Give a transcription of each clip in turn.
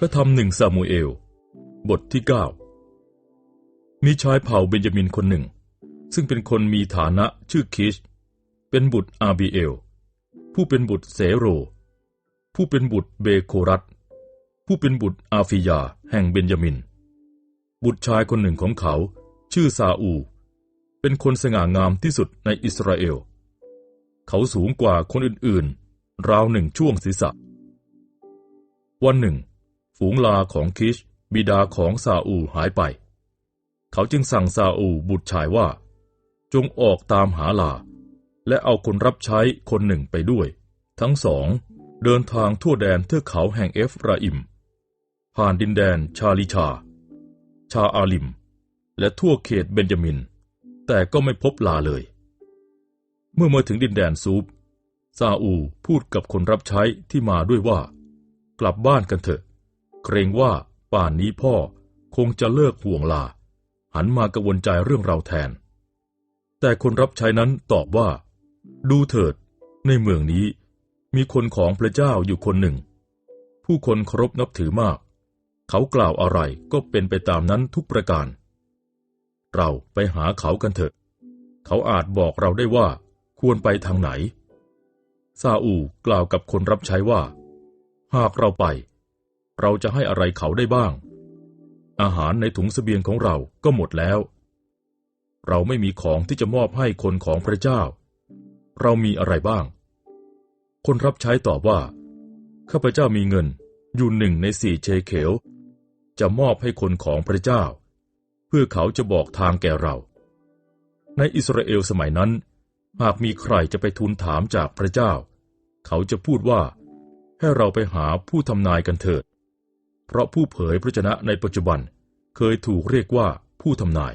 พระธรรมหนึ่งซามูเอล บทที่ 9 มีชายเผ่าเบนจามินคนหนึ่ง ซึ่งเป็นคนมีฐานะชื่อคิช เป็นบุตรอาบีเอล ผู้เป็นบุตรเสโร ผู้เป็นบุตรเบโครัตผู้เป็นบุตรอาฟิยาแห่งเบนจามิน บุตรชายคนหนึ่งของเขา ชื่อซาอู เป็นคนสง่างามที่สุดในอิสราเอล เขาสูงกว่าคนอื่นๆ ราวหนึ่งช่วงศีรษะ วันหนึ่ง ฝูงลาของคิช บิดาของซาอูหายไป เขาจึงสั่งซาอูบุตรชายว่า จงออกตามหาลา และเอาคนรับใช้คนหนึ่งไปด้วย ทั้งสอง เดินทางทั่วแดนเทือกเขาแห่งเอฟราอิม ผ่านดินแดนชาลิชา ชาอาลิม และทั่วเขตเบนจามิน แต่ก็ไม่พบลาเลย เมื่อมาถึงดินแดนซูปซาอูพูดกับคนรับใช้ที่มาด้วยว่า กลับบ้านกันเถอะ เกรงว่าป่านนี้พ่อคงจะเลิกห่วงลา หันมากระวนใจเรื่องเราแทน แต่คนรับใช้นั้นตอบว่า ดูเถิด ในเมืองนี้มีคนของพระเจ้าอยู่คนหนึ่ง ผู้คนเคารพนับถือมาก เขากล่าวอะไรก็เป็นไปตามนั้นทุกประการ เราไปหาเขากันเถอะ เขาอาจบอกเราได้ว่าควรไปทางไหนซาอูกล่าวกับคนรับใช้ว่า หากเราไป เราจะให้อะไรเขาได้บ้าง อาหารในถุงเสบียงของเราก็หมดแล้ว เราไม่มีของที่จะมอบให้คนของพระเจ้า เรามีอะไรบ้าง คนรับใช้ตอบว่า ข้าพเจ้ามีเงินอยู่หนึ่งในสี่เชเขลจะมอบให้คนของพระเจ้า เพื่อเขาจะบอกทางแก่เรา ในอิสราเอลสมัยนั้น หากมีใครจะไปทูลถามจากพระเจ้า เขาจะพูดว่าให้เราไปหาผู้ทำนายกันเถิด เพราะผู้เผยพระชนะในปัจจุบันเคยถูกเรียกว่าผู้ทำนาย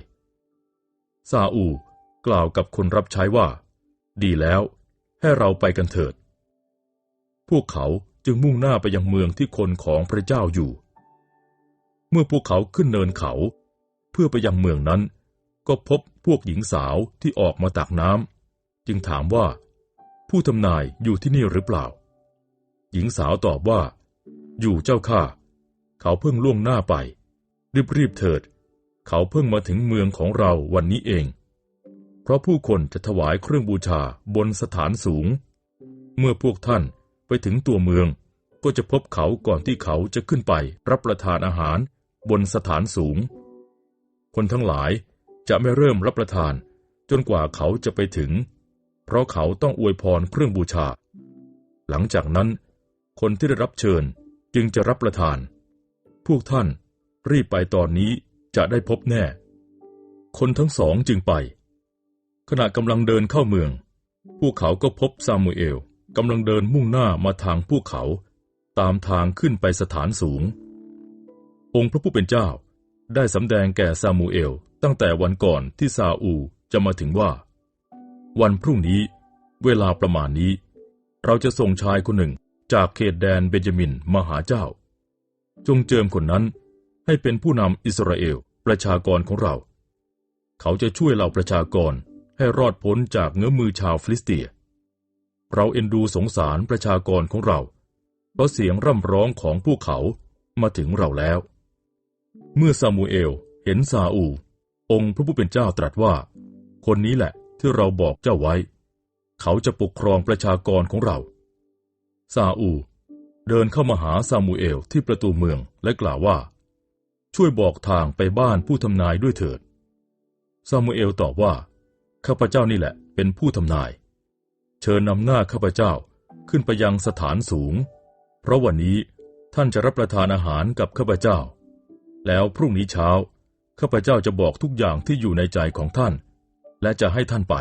ซาอูกล่าวกับคนรับใช้ว่า ดีแล้วให้เราไปกันเถิด พวกเขาจึงมุ่งหน้าไปยังเมืองที่คนของพระเจ้าอยู่ เมื่อพวกเขาขึ้นเนินเขา เพื่อไปยังเมืองนั้น ก็พบพวกหญิงสาวที่ออกมาตักน้ำจึงถามว่า ผู้ทำนายอยู่ที่นี่หรือเปล่า หญิงสาวตอบว่า อยู่เจ้าข้า เขาเพิ่งล่วงหน้าไป รีบๆเถิด เขาเพิ่งมาถึงเมืองของเราวันนี้เอง เพราะผู้คนจะถวายเครื่องบูชาบนสถานสูง เมื่อพวกท่านไปถึงตัวเมือง ก็จะพบเขาก่อนที่เขาจะขึ้นไปรับประทานอาหารบนสถานสูง คนทั้งหลายจะไม่เริ่มรับประทาน จนกว่าเขาจะไปถึง เพราะเขาต้องอวยพรเครื่องบูชา หลังจากนั้น คนที่ได้รับเชิญจึงจะรับประทาน พวกท่านรีบไปตอนนี้จะได้พบแน่ คนทั้งสองจึงไป ขณะกำลังเดินเข้าเมือง พวกเขาก็พบซามูเอลกำลังเดินมุ่งหน้ามาทางพวกเขาตามทางขึ้นไปสถานสูง องค์พระผู้เป็นเจ้าได้สำแดงแก่ซามูเอลตั้งแต่วันก่อนที่ซาอูจะมาถึงว่า วันพรุ่งนี้เวลาประมาณนี้ เราจะส่งชายคนหนึ่งจากเขตแดนเบนจามินมาหาเจ้า จงเจิมคนนั้นให้เป็นผู้นำอิสราเอลประชากรของเรา เขาจะช่วยเราประชากรให้รอดพ้นจากเงื้อมือชาวฟิลิสเตีย เราเอ็นดูสงสารประชากรของเรา เพราะเสียงร่ำร้องของพวกเขามาถึงเราแล้ว เมื่อซามูเอลเห็นซาอู องค์พระผู้เป็นเจ้าตรัสว่า คนนี้แหละที่เราบอกเจ้าไว้ เขาจะปกครองประชากรของเรา ซาอู เดินเข้ามาหาซามูเอลที่ประตูเมืองและกล่าวว่า ช่วยบอกทางไปบ้านผู้ทำนายด้วยเถิด ซามูเอลตอบว่า ข้าพเจ้านี่แหละเป็นผู้ทำนาย เชิญนำหน้าข้าพเจ้าขึ้นไปยังสถานสูง เพราะวันนี้ท่านจะรับประทานอาหารกับข้าพเจ้า แล้วพรุ่งนี้เช้าข้าพเจ้าจะบอกทุกอย่างที่อยู่ในใจของท่าน และจะให้ท่านไป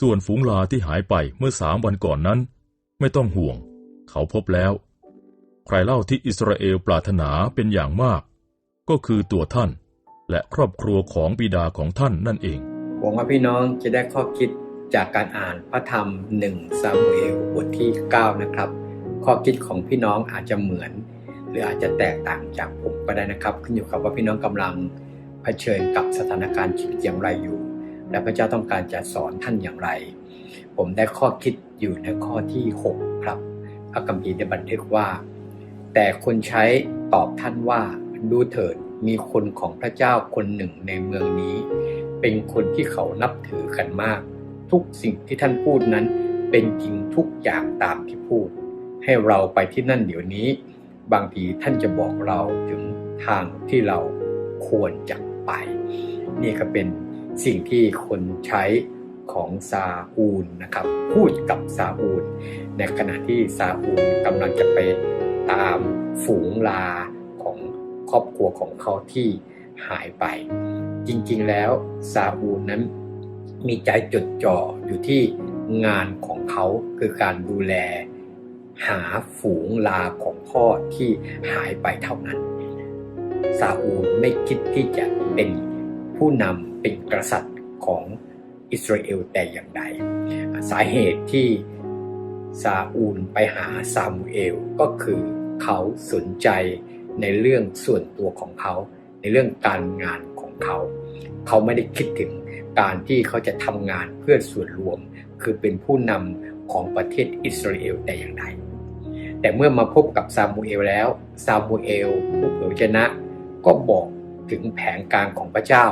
ส่วนฝูงลาที่หายไปเมื่อสามวันก่อนนั้น ไม่ต้องห่วง เขาพบแล้ว ใครเล่าที่อิสราเอลปรารถนาเป็นอย่างมาก ก็คือตัวท่าน และครอบครัวของบิดาของท่านนั่นเอง หวังว่าพี่น้องจะได้ข้อคิดจากการอ่านพระธรรมหนึ่งซามูเอลบทที่ 9 นะครับ ข้อคิดของพี่น้องอาจจะเหมือน หรืออาจจะแตกต่างจากผมก็ได้นะครับ ขึ้นอยู่กับว่าพี่น้องกำลังเผชิญกับสถานการณ์ชีวิตอย่างไรอยู่ และพระเจ้าต้องการจะสอนท่านอย่างไร ผมได้ข้อคิดอยู่ในข้อที่ 6 ครับ พระคัมภีได้บันทึกว่า แต่คนใช้ตอบท่านว่าดูเถิดมีคนของพระเจ้าคนหนึ่งในเมืองนี้ เป็นคนที่เขานับถือกันมาก ทุกสิ่งที่ท่านพูดนั้น เป็นจริงทุกอย่างตามที่พูด ให้เราไปที่นั่นเดี๋ยวนี้ บางทีท่านจะบอกเราถึงทางที่เราควรจะไป นี่ก็เป็นสิ่งที่คนใช้ ของซาอูลนะครับ พูดกับซาอูล ในขณะที่ซาอูลกำลังจะไปตามฝูงลาของครอบครัวของเขาที่หายไป จริงๆแล้วซาอูลนั้นมีใจจดจ่ออยู่ที่งานของเขาคือการดูแลหาฝูงลาของพ่อที่หายไปเท่านั้น ซาอูลไม่คิดที่จะเป็นผู้นำเป็นกษัตริย์ของ อิสราเอลแต่อย่างใด สาเหตุที่ซาอูลไปหาซามูเอลก็คือเขาสนใจในเรื่องส่วนตัวของเขา ในเรื่องการงานของเขา เขาไม่ได้คิดถึงการที่เขาจะทำงานเพื่อส่วนรวม คือเป็นผู้นำของประเทศอิสราเอลแต่อย่างใดแต่เมื่อมาพบกับซามูเอลแล้วซามูเอลผู้เผยชนะ ก็บอกถึงแผนการของพระเจ้า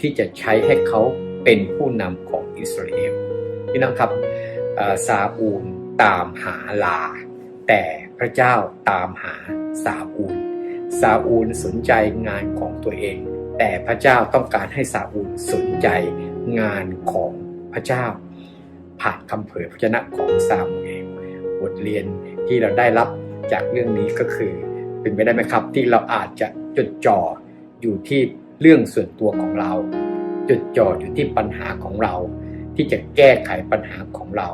ที่จะใช้ให้เขา เป็นผู้นำของอิสราเอลพี่น้องครับซาอูลตามหาลา แต่พระเจ้าตามหาซาอูลซาอูลสนใจงานของตัวเอง แต่พระเจ้าต้องการให้ซาอูลสนใจงานของพระเจ้า ผ่านคำเผยพระชนะของซามูเอลบทเรียนที่เราได้รับจากเรื่องนี้ก็คือ เป็นไปได้ไหมครับที่เราอาจจะจดจ่ออยู่ที่เรื่องส่วนตัวของเรา จดจ่ออยู่ที่ปัญหาของเรา ที่จะแก้ไขปัญหาของเรา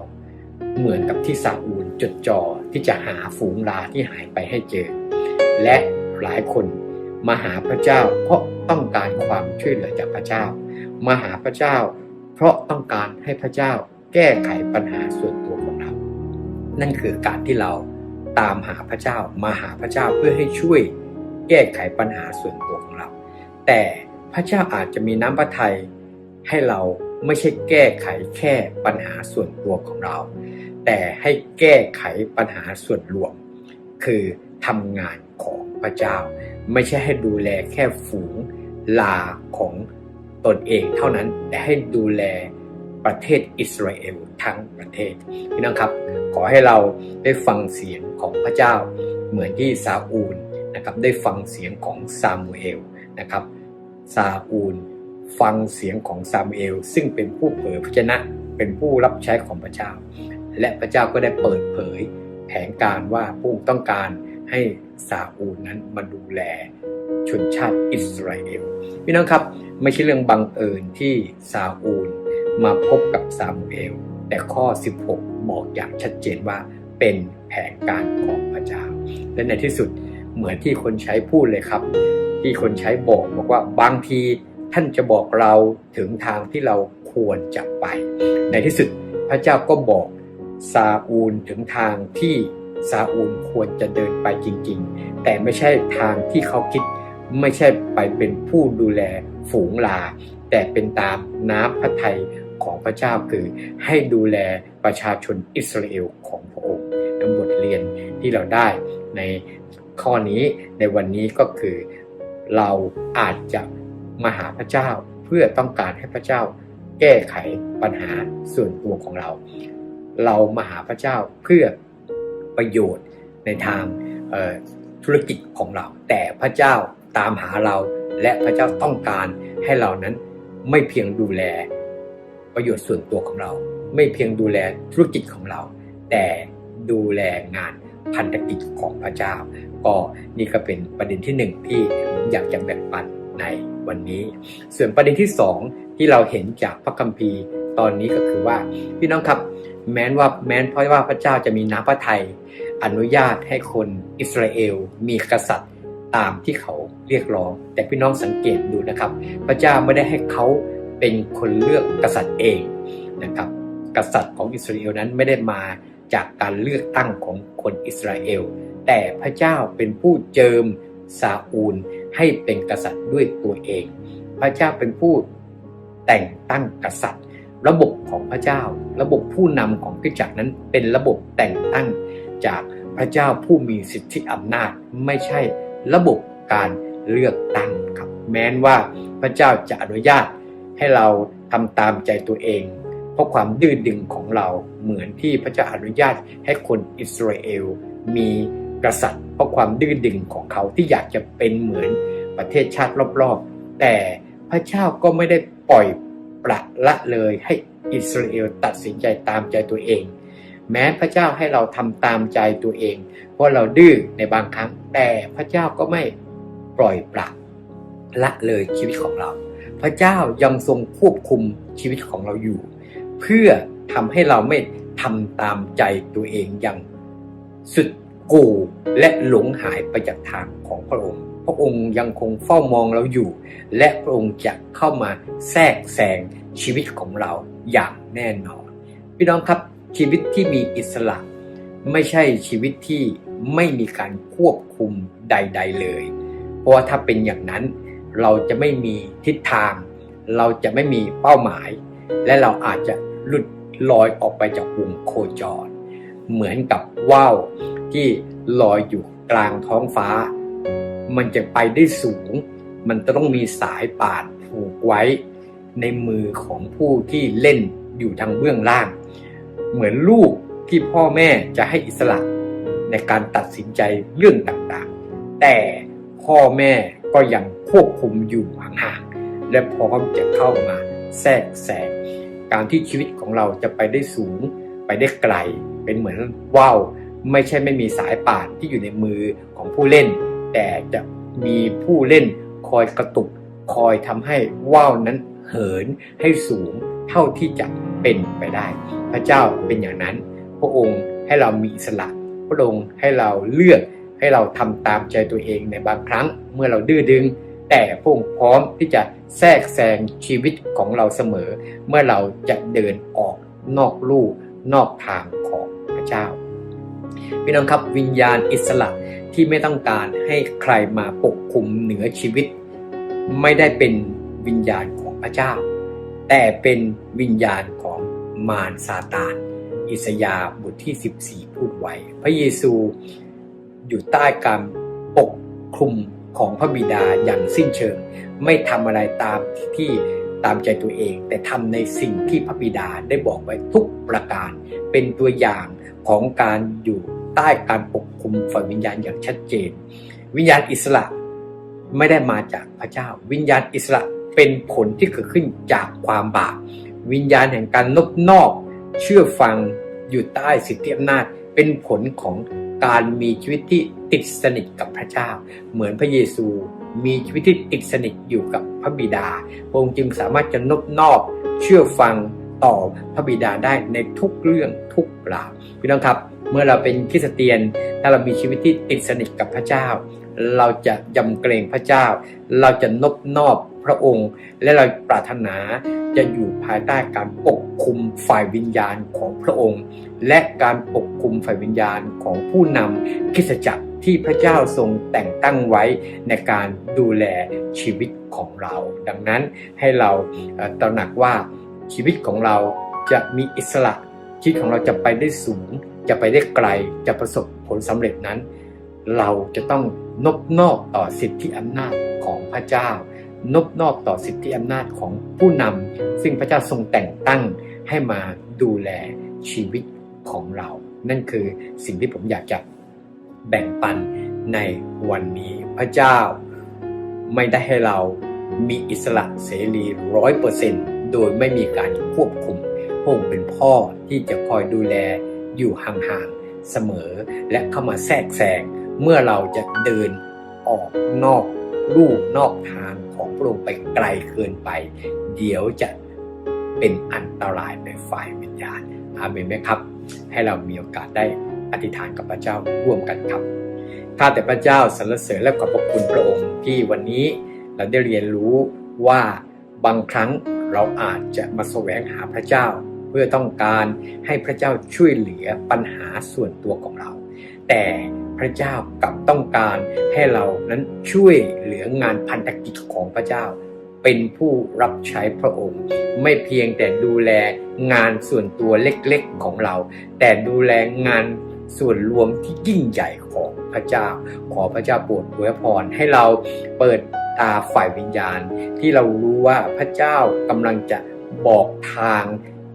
เหมือนกับที่ซาอูลจดจ่อที่จะหาฝูงลาที่หายไปให้เจอ และหลายคนมาหาพระเจ้า เพราะต้องการความช่วยเหลือจากพระเจ้า มาหาพระเจ้า เพราะต้องการให้พระเจ้าแก้ไขปัญหาส่วนตัวของเรา นั่นคือการที่เราตามหาพระเจ้ามาหาพระเจ้าเพื่อให้ช่วยแก้ไขปัญหาส่วนตัวของเรา แต่ พระเจ้าอาจจะมีน้ำพระทัยให้เราไม่ใช่แก้ไขแค่ปัญหาส่วนตัวของเรา แต่ให้แก้ไขปัญหาส่วนรวม คือทำงานของพระเจ้า ไม่ใช่ให้ดูแลแค่ฝูงลาของตนเองเท่านั้นแต่ให้ดูแลประเทศอิสราเอลทั้งประเทศพี่น้องครับขอให้เราได้ฟังเสียงของพระเจ้า เหมือนที่ซาอูลนะครับได้ฟังเสียงของซามูเอลนะครับ ซาอูล ฟังเสียงของซามเอล ซึ่งเป็นผู้เผยพระชนะเป็นผู้รับใช้ของพระเจ้า และพระเจ้าก็ได้เปิดเผย แผนการว่าผู้ต้องการให้ซาอูลนั้นมาดูแลชนชาติอิสราเอลพี่น้องครับไม่ใช่เรื่องบังเอิญที่ซาอูลมาพบกับซามูเอล แต่ข้อ 16 บอกอย่างชัดเจนว่าเป็นแผนการของพระเจ้า และในที่สุดเหมือนที่คนใช้พูดเลยครับ ที่คนใช้บอกบอกว่าบางทีท่านจะบอกเราถึงทางที่เราควรจะไป ในที่สุดพระเจ้าก็บอกซาอูลถึงทางที่ซาอูลควรจะเดินไปจริง ๆ แต่ไม่ใช่ทางที่เขาคิด ไม่ใช่ไปเป็นผู้ดูแลฝูงลา แต่เป็นตามน้ำพระทัยของพระเจ้าคือให้ดูแลประชาชนอิสราเอลของพระองค์บทเรียนที่เราได้ในข้อนี้ในวันนี้ก็คือ เราอาจจะมาหาพระเจ้าเพื่อต้องการให้พระเจ้าแก้ไขปัญหาส่วนตัวของเรา เรามาหาพระเจ้าเพื่อประโยชน์ในทางธุรกิจของเรา แต่พระเจ้าตามหาเราและพระเจ้าต้องการให้เรานั้นไม่เพียงดูแลประโยชน์ส่วนตัวของเรา ไม่เพียงดูแลธุรกิจของเรา แต่ดูแลงาน พันธกิจของพระเจ้า ก็นี่ก็เป็นประเด็นที่หนึ่งที่ผมอยากจะแบ่งปันในวันนี้ ส่วนประเด็นที่สองที่เราเห็นจากพระคัมภีร์ตอนนี้ก็คือว่าพี่น้องครับแม้ว่าแม้เพราะว่าพระเจ้าจะมีน้ำพระทัยอนุญาตให้คนอิสราเอลมีกษัตริย์ตามที่เขาเรียกร้อง แต่พี่น้องสังเกตดูนะครับ พระเจ้าไม่ได้ให้เขาเป็นคนเลือกกษัตริย์เองนะครับ กษัตริย์ของอิสราเอลนั้นไม่ได้มา จากการเลือกตั้งของคนอิสราเอล แต่พระเจ้าเป็นผู้เจิมซาอูลให้เป็นกษัตริย์ด้วยตัวเอง พระเจ้าเป็นผู้แต่งตั้งกษัตริย์ ระบบของพระเจ้า ระบบผู้นำของพิจักรนั้นเป็นระบบแต่งตั้งจากพระเจ้าผู้มีสิทธิอำนาจไม่ใช่ระบบการเลือกตั้งครับ แม้นว่าพระเจ้าจะอนุญาตให้เราทำตามใจตัวเอง เพราะความดื้อดึงของเราเหมือนที่พระเจ้าอนุญาตให้คนอิสราเอลมีกษัตริย์ เพราะความดื้อดึงของเขาที่อยากจะเป็นเหมือนประเทศชาติรอบๆ แต่พระเจ้าก็ไม่ได้ปล่อยปละละเลยให้อิสราเอลตัดสินใจตามใจตัวเอง แม้พระเจ้าให้เราทำตามใจตัวเอง เพราะเราดื้อในบางครั้ง แต่พระเจ้าก็ไม่ปล่อยปละละเลยชีวิตของเรา พระเจ้ายังทรงควบคุมชีวิตของเราอยู่ เพื่อทำให้เราไม่ทำตามใจตัวเองอย่างสุดกู่และหลงหายไปจากทางของพระองค์ พระองค์ยังคงเฝ้ามองเราอยู่ และพระองค์จะเข้ามาแทรกแซงชีวิตของเราอย่างแน่นอน พี่น้องครับชีวิตที่มีอิสระ ไม่ใช่ชีวิตที่ไม่มีการควบคุมใด ๆ เลย เพราะว่าถ้าเป็นอย่างนั้น เราจะไม่มีทิศทาง เราจะไม่มีเป้าหมาย และเราอาจจะ หลุดลอยออกไปจากวงโคจร เหมือนกับว่าวที่ลอยอยู่กลางท้องฟ้า มันจะไปได้สูง มันจะต้องมีสายป่านผูกไว้ ในมือของผู้ที่เล่นอยู่ทางเบื้องล่าง เหมือนลูกที่พ่อแม่จะให้อิสระในการตัดสินใจเรื่องต่างๆ แต่พ่อแม่ก็ยังควบคุมอยู่ห่างๆและพร้อมจะเข้ามาแทรกแซง การที่ชีวิตของเราจะไปได้สูง ไปได้ไกล เป็นเหมือนว่าวไม่ใช่ไม่มีสายป่านที่อยู่ในมือของผู้เล่น แต่จะมีผู้เล่นคอยกระตุก คอยทำให้ว่าวนั้นเหินให้สูงเท่าที่จะเป็นไปได้ พระเจ้าเป็นอย่างนั้น พระองค์ให้เรามีอิสระ พระองค์ให้เราเลือกให้เราทำตามใจตัวเองในบางครั้งเมื่อเราดื้อดึง แต่พระองค์พร้อมที่จะแทรกแซงชีวิตของเราเสมอ เมื่อเราจะเดินออกนอกลู่นอกทางของพระเจ้า พี่น้องครับวิญญาณอิสระที่ไม่ต้องการให้ใครมาปกคุมเหนือชีวิต ไม่ได้เป็นวิญญาณของพระเจ้า แต่เป็นวิญญาณของมารซาตานอิสยาบทที่ 14 พูดไว้ พระเยซูอยู่ใต้การปกคลุม ของพระบิดาอย่างสิ้นเชิง ไม่ทำอะไรตามที่ตามใจตัวเอง แต่ทำในสิ่งที่พระบิดาได้บอกไว้ทุกประการ เป็นตัวอย่างของการอยู่ใต้การปกคุมฝ่ายวิญญาณอย่างชัดเจน วิญญาณอิสระไม่ได้มาจากพระเจ้า วิญญาณอิสระเป็นผลที่เกิดขึ้นจากความบาปวิญญาณแห่งการนบนอก เชื่อฟังอยู่ใต้สิทธิอำนาจเป็นผลของ การมีชีวิตที่ติดสนิทกับพระเจ้า เหมือนพระเยซู มีชีวิตที่ติดสนิทอยู่กับพระบิดาพระองค์จึงสามารถจะนบนอบเชื่อฟังต่อพระบิดาได้ในทุกเรื่องทุกราวพี่น้องครับ เมื่อเราเป็นคริสเตียนถ้าเรามีชีวิตที่ติดสนิทกับพระเจ้า เราจะยำเกรงพระเจ้า เราจะนบนอบพระองค์ และเราปรารถนาจะอยู่ภายใต้การปกคุมฝ่ายวิญญาณของพระองค์ และการปกคุมฝ่ายวิญญาณของผู้นำคิสจักรที่พระเจ้าทรงแต่งตั้งไว้ในการดูแลชีวิตของเรา ดังนั้นให้เราตระหนักว่าชีวิตของเราจะมีอิสระชีวิตของเราจะไปได้สูง จะไปได้ไกลจะประสบผลสำเร็จนั้น เราจะต้องนบนอกต่อสิทธิอำนาจของพระเจ้านบนอกต่อสิทธิอำนาจของผู้นำซึ่งพระเจ้าทรงแต่งตั้งให้มาดูแลชีวิต ของเรา นั่นคือสิ่งที่ผมอยากจะแบ่งปันในวันนี้พระเจ้า ไม่ได้ให้เรามีอิสระเสรีร้อยเปอร์เซนต์โดยไม่มีการควบคุมพระองค์เป็นพ่อที่จะคอยดูแลอยู่ห่างๆเสมอ และเข้ามาแทรกแซงเมื่อเราจะเดินออกนอกลู่นอกทางของพระองค์ไปไกลเกินไป เดี๋ยวจะ เป็นอันตรายในฝ่ายวิญญาณอาเมนไหมครับ ให้เรามีโอกาสได้อธิษฐานกับพระเจ้าร่วมกันครับข้าแต่พระเจ้าสรรเสริญและขอบพระคุณพระองค์ที่วันนี้เราได้เรียนรู้ว่าบางครั้งเราอาจจะมาแสวงหาพระเจ้า เพื่อต้องการให้พระเจ้าช่วยเหลือปัญหาส่วนตัวของเรา แต่พระเจ้ากลับต้องการให้เรานั้นช่วยเหลืองานพันธกิจของพระเจ้า เป็นผู้รับใช้พระองค์ ไม่เพียงแต่ดูแลงานส่วนตัวเล็กๆของเรา แต่ดูแลงานส่วนรวมที่ยิ่งใหญ่ของพระเจ้า ขอพระเจ้าโปรดอวยพรให้เราเปิดตาฝ่ายวิญญาณ ที่เรารู้ว่าพระเจ้ากำลังจะบอกทาง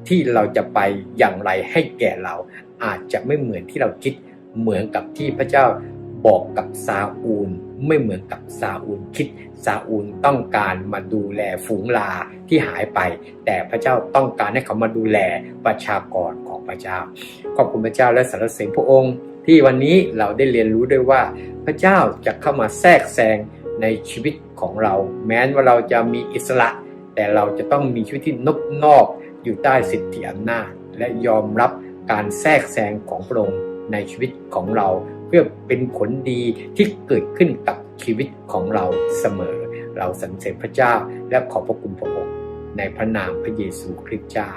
ที่เราจะไปอย่างไรให้แก่เรา อาจจะไม่เหมือนที่เราคิดเหมือนกับที่พระเจ้าบอกกับซาอูล ไม่เหมือนกับซาอูลคิด ซาอูลต้องการมาดูแลฝูงลาที่หายไป แต่พระเจ้าต้องการให้เขามาดูแลประชากรของพระเจ้า ขอบคุณพระเจ้าและสรรเสริญพระองค์ ที่วันนี้เราได้เรียนรู้ด้วยว่า พระเจ้าจะเข้ามาแทรกแซงในชีวิตของเรา แม้ว่าเราจะมีอิสระ แต่เราจะต้องมีชีวิตที่นอกนอกอยู่ใต้สิทธิอำนาจและยอมรับการแทรกแซงของพระองค์ในชีวิตของเรา พื่อเป็นผลดีที่เกิดขึ้นกับชีวิตของเราเสมอ เราสรรเสริญพระเจ้าและขอบพระคุณพระองค์ในพระนามพระเยซูคริสต์เจ้า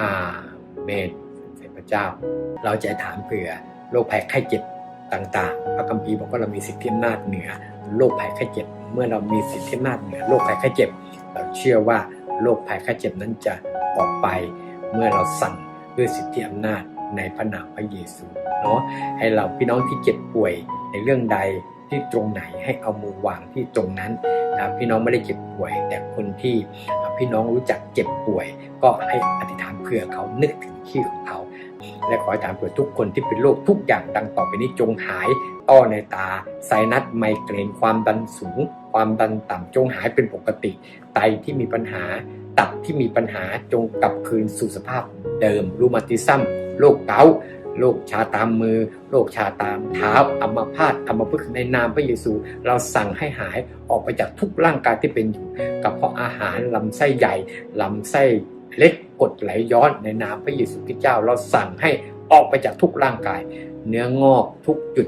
อาเมนสรรเสริญพระเจ้า เราจะถามเผื่อโรคภัยไข้เจ็บต่างๆ พระคัมภีร์บอกว่าเรามีสิทธิอำนาจเหนือโรคภัยไข้เจ็บ เมื่อเรามีสิทธิอำนาจเหนือโรคภัยไข้เจ็บ เราเชื่อว่าโรคภัยไข้เจ็บนั้นจะออกไป เมื่อเราสั่งด้วยสิทธิอำนาจ ในพระนามพระเยซูเนาะให้เราพี่น้องที่เจ็บป่วยในเรื่องใดที่ตรงไหนให้เอามือวางที่ตรงนั้นนะพี่น้องไม่ได้เจ็บป่วย แต่คนที่พี่น้องรู้จักเจ็บป่วย ก็ให้อธิษฐานเผื่อเขานึกถึงชื่อของเขาและขอให้ถามเผื่อทุกคนที่เป็นโรคทุกอย่างดังต่อไปนี้จงหายต้อในตาไซนัสไมเกรนความดันสูง ความดันต่ำจงหายเป็นปกติ ไตที่มีปัญหาตับที่มีปัญหาจงกลับคืนสู่สภาพเดิมรูมาติซัม โรคเกาต์โรคชาตามมือโรคชาตามเท้าอัมพาตอัมพฤกษ์ในนามพระเยซู เราสั่งให้หายออกไปจากทุกร่างกายที่เป็นอยู่กับเพราะอาหารลำไส้ใหญ่ลำไส้เล็กกดไหลย้อนในนามพระเยซูคริสต์เจ้า เราสั่งให้ออกไปจากทุกร่างกาย เนื้องอกทุกจุด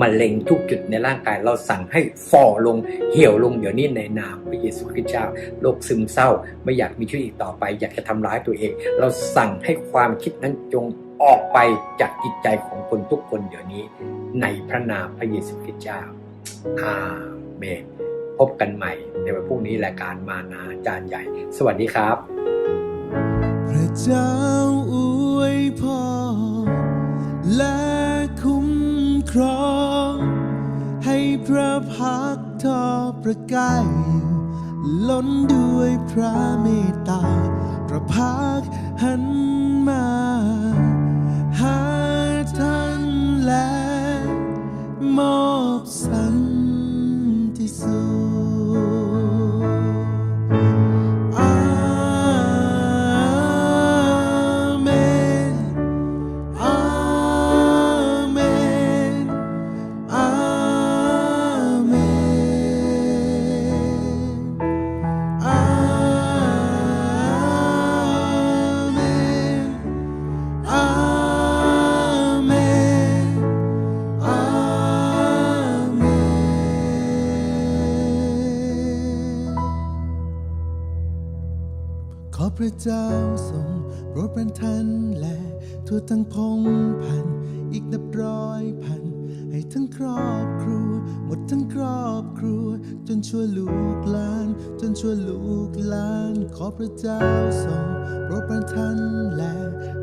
มะเร็งทุกจุดในร่างกายเราสั่งให้ฝ่อลงเหี่ยวลงเดี๋ยวนี้ในนามพระเยซูคริสต์เจ้าโรคซึมเศร้า ไม่อยากมีชีวิตอีกต่อไป อยากจะทำร้ายตัวเอง เราสั่งให้ความคิดนั้นจงออกไปจากจิตใจของคนทุกคนเดี๋ยวนี้ ในพระนามพระเยซูคริสต์เจ้าอาเมนพบกันใหม่ในวันพรุ่งนี้รายการมานาจารย์ใหญ่ สวัสดีครับ พระเจ้าอวยพรและคุ้มครอง พระพักทอประกายอยู่ล้นด้วยพระเมตตา พระพักหันมา หาท่านและมอบสันติสุข อบครัว จนชั่วลูกหลาน จนชั่วลูกหลาน ขอพระเจ้าทรงโปรดป็นท่านและ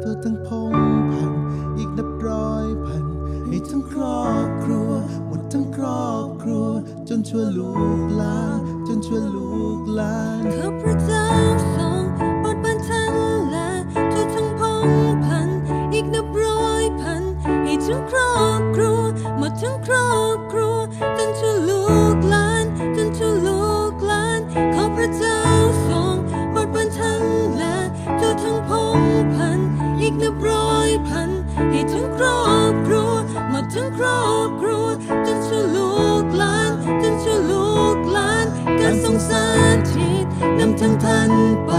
ทั่วทั้งพงพัน อีกนับร้อยพัน ให้ทั้งครอบครัว หมดทั้งครอบครัว จนชั่วลูกหลาน จนชั่วลูกหลานข้าพระเจ้าทรงโปรดบันทันและทั่วทั้งพงพัน อีกนับร้อยพัน ให้ทั้งครอบครัว หมดทั้งครอบ พันให้ทั้งครอบครัวหมดทั้งครอบครัวจนชั่วลูกหลานจนชั่วลูกหลานการทรงสาธิตนำทางท่านไป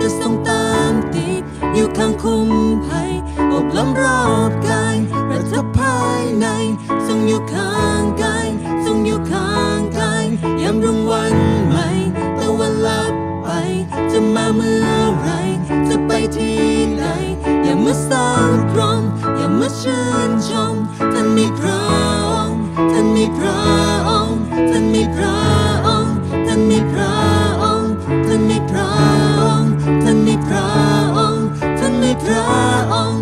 จะทรงตามติดอยู่ข้างคุ้มภัยอบล้อมรอบกายประทับภายในทรงอยู่ข้างกายทรงอยู่ข้างกายยามรุ่งวันใหม่ตะวันลับไป จะมาเมื่อไรจะไปที่ไหนอย่ามาเศร้า มาชื่นชมท่านมีพระองค์ท่านมีพระองค์ท่านมีพระองค์ท่านมีพระองค์ท่านมีพระองค์ท่านมีพระองค์ท่านมีพระองค์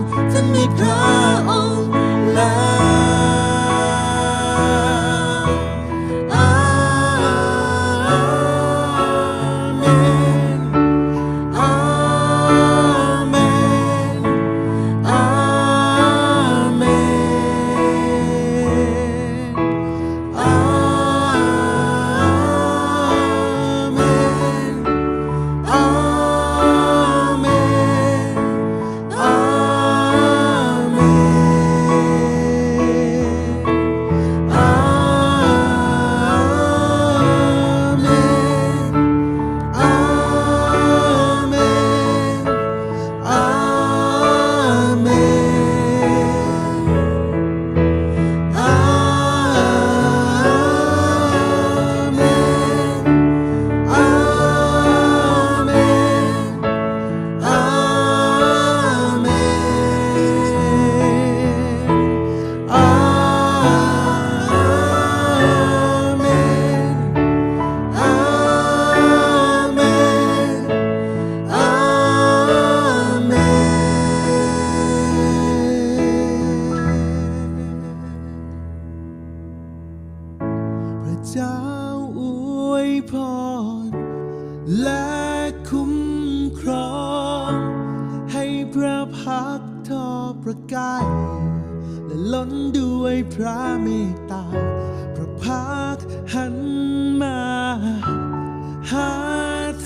วยพรและคุ้มครอง ให้พระพักทอประกายและล้นด้วยพระเมตตา พระพักหันมา หา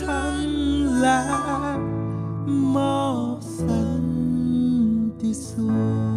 ท่านและมอบสันติสุข